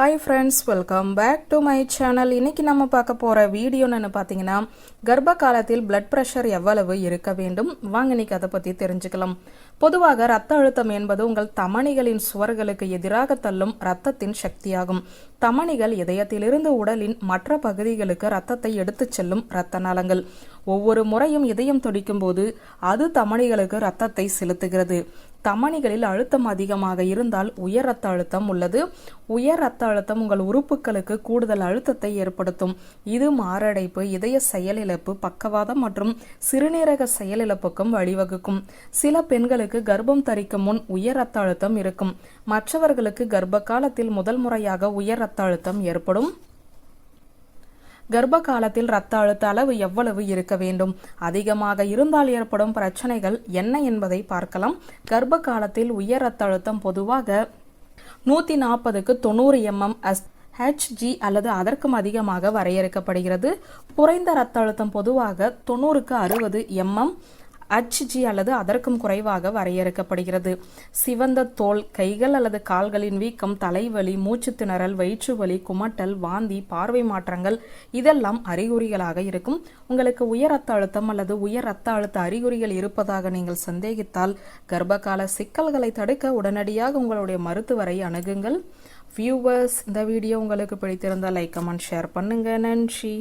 Hi friends welcome back to my channel இன்னைக்கு நம்ம பார்க்க போகிற வீடியோன்னு பார்த்தீங்கன்னா கர்ப்ப காலத்தில் பிளட் ப்ரெஷர் எவ்வளவு இருக்க வேண்டும்? வாங்க இன்றைக்கி அதை பற்றி தெரிஞ்சுக்கலாம். பொதுவாக ரத்த அழுத்தம் என்பது உங்கள் தமணிகளின் சுவர்களுக்கு எதிராக தள்ளும் ரத்தத்தின் சக்தியாகும். தமணிகள் இதயத்திலிருந்து உடலின் மற்ற பகுதிகளுக்கு ரத்தத்தை எடுத்துச் செல்லும் இரத்த நலங்கள் ஒவ்வொரு முறையும் இதயம் துடிக்கும் போது அது தமனிகளுக்கு ரத்தத்தை செலுத்துகிறது. தமனிகளில் அழுத்தம் அதிகமாக இருந்தால் உயர் ரத்த அழுத்தம் உள்ளது. உயர் ரத்த அழுத்தம் உங்கள் உறுப்புகளுக்கு கூடுதல் அழுத்தத்தை ஏற்படுத்தும். இது மாரடைப்பு இதய செயலிழப்பு பக்கவாதம் மற்றும் சிறுநீரக செயலிழப்புக்கும் வழிவகுக்கும். சில பெண்களுக்கு கர்ப்பம் தரிக்கும் முன் உயர் ரத்த அழுத்தம் இருக்கும். மற்றவர்களுக்கு கர்ப்ப காலத்தில் முதல் முறையாக உயர் ரத்த அழுத்தம் ஏற்படும். கர்ப்ப காலத்தில் ரத்த அழுத்த அளவு எவ்வளவு இருக்க வேண்டும்? அதிகமாக இருந்தால் ஏற்படும் பிரச்சனைகள் என்ன என்பதை பார்க்கலாம். கர்ப்ப காலத்தில் உயர் ரத்த அழுத்தம் பொதுவாக நூற்றி நாற்பதுக்கு தொண்ணூறு எம்எம் எஸ் ஹெச்ஜி அல்லது அதற்கும் அதிகமாக வரையறுக்கப்படுகிறது. குறைந்த ரத்த அழுத்தம் பொதுவாக தொண்ணூறுக்கு அறுபது எம்எம் ஹச்ஜி அல்லது அதற்கும் குறைவாக வரையறுக்கப்படுகிறது. சிவந்த தோல் கைகள் அல்லது கால்களின் வீக்கம் தலைவலி மூச்சு திணறல் வயிற்று வலி குமட்டல் வாந்தி பார்வை மாற்றங்கள் இதெல்லாம் அறிகுறிகளாக இருக்கும். உங்களுக்கு உயர் ரத்த அழுத்தம் அல்லது உயர் ரத்த அழுத்த அறிகுறிகள் இருப்பதாக நீங்கள் சந்தேகித்தால் கர்ப்பகால சிக்கல்களை தடுக்க உடனடியாக உங்களுடைய மருத்துவரை அணுகுங்கள். வியூவர்ஸ் இந்த வீடியோ உங்களுக்கு பிடித்திருந்தால் லைக் கமெண்ட் ஷேர் பண்ணுங்க. நன்றி.